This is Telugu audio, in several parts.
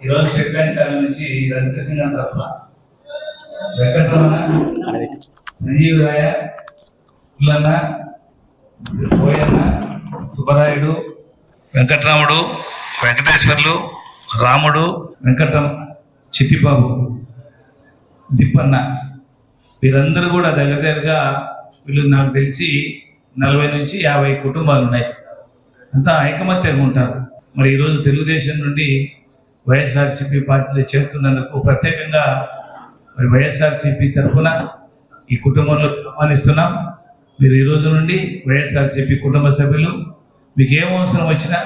ఈరోజు స్టేట్ బ్యాంక్ తరఫు నుంచి రజిత సింగ్ తరఫున వెంకటరమణ సంజీవ్ రాయ పుల్లన్న పోయన్న సుబ్బరాయుడు వెంకట్రాముడు వెంకటేశ్వర్లు రాముడు వెంకటరమణ చిట్టిబాబు దిప్పన్న. వీరందరూ కూడా దగ్గర దగ్గరగా వీళ్ళు నాకు తెలిసి నలభై నుంచి యాభై కుటుంబాలు ఉన్నాయి. అంతా ఐకమత్యంగా ఉంటారు. మరి ఈరోజు తెలుగుదేశం నుండి వైఎస్ఆర్సీపీ పార్టీలో చేరుతున్నందుకు ప్రత్యేకంగా మరి వైఎస్ఆర్సీపీ తరఫున ఈ కుటుంబంలో ఆహ్వానిస్తున్నాం. మీరు ఈ రోజు నుండి వైఎస్ఆర్సీపీ కుటుంబ సభ్యులు మీకు ఏం అవసరం వచ్చినా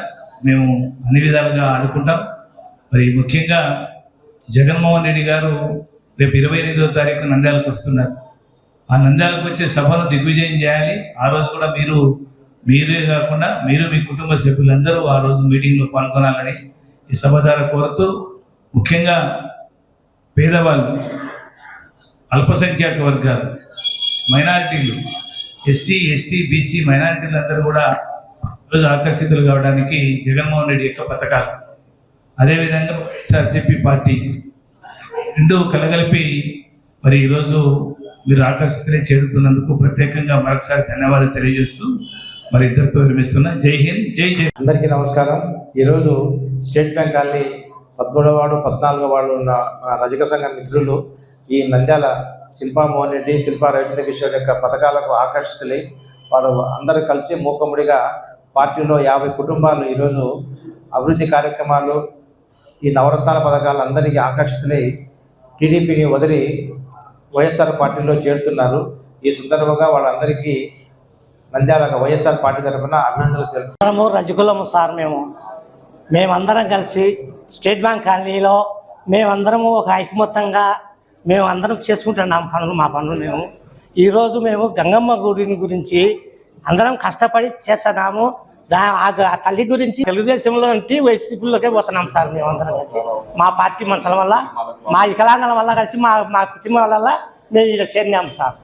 మేము అన్ని విధాలుగా ఆదుకుంటాం. మరి ముఖ్యంగా జగన్మోహన్ రెడ్డి గారు రేపు ఇరవై ఎనిమిదో తారీఖు నంద్యాలకు వస్తున్నారు. ఆ నంద్యాలకు వచ్చే సభను దిగ్విజయం చేయాలి. ఆ రోజు కూడా మీరు మీరే కాకుండా మీరు మీ కుటుంబ సభ్యులందరూ ఆ రోజు మీటింగ్లో పాల్గొనాలని ఈ సభ కోరుతూ ముఖ్యంగా పేదవాళ్ళు అల్పసంఖ్యాక వర్గాలు మైనారిటీలు ఎస్సీ ఎస్టీ బీసీ మైనారిటీలు అందరూ కూడా ఈరోజు ఆకర్షితులు కావడానికి జగన్మోహన్ రెడ్డి యొక్క పథకాలు. అదేవిధంగా వైఎస్ఆర్సీపీ పార్టీ రెండు కలగలిపి మరి ఈరోజు మీరు ఆకర్షితులే చేరుతున్నందుకు ప్రత్యేకంగా మరొకసారి ధన్యవాదాలు తెలియజేస్తూ మరి ఇద్దరితో విరమిస్తున్నా. జై హింద్ జై జై. అందరికీ నమస్కారం. ఈరోజు స్టేట్ బ్యాంక్ కాలనీ పదమూడవ వాడు పద్నాలుగో వాడు ఉన్న రజక సంఘ మిత్రులు ఈ నంద్యాల శిల్పా మోహన్ రెడ్డి శిల్పా రవీంద్ర కిషోర్ యొక్క పథకాలకు ఆకర్షితులై వారు అందరూ కలిసి మూకముడిగా పార్టీలో యాభై కుటుంబాలు ఈరోజు అభివృద్ధి కార్యక్రమాలు ఈ నవరత్నాల పథకాలు అందరికీ ఆకర్షితులై టీడీపీని వదిలి వైఎస్ఆర్ పార్టీలో చేరుతున్నారు. ఈ సందర్భంగా వాళ్ళందరికీ నంద్యాల వైఎస్ఆర్ పార్టీ తరఫున అభినందనలు తెలుపు రజకులము సార్ మేము. మేమందరం కలిసి స్టేట్ బ్యాంక్ కాలనీలో మేమందరము ఒక ఐకమత్యంగా మేము అందరం చేసుకుంటున్నాం పనులు మా పనులు మేము. ఈరోజు మేము గంగమ్మ గుడిని గురించి అందరం కష్టపడి చేస్తున్నాము. దా ఆ తల్లి గురించి తెలుగుదేశంలో నుంచి వైసీపీలోకే పోతున్నాం సార్ మేము అందరం కలిసి. మా పార్టీ మనుషుల వల్ల మా వికలాంగుల వల్ల కలిసి మా మా కుటుంబం వల్ల మేము ఇక్కడ చేరినాం సార్.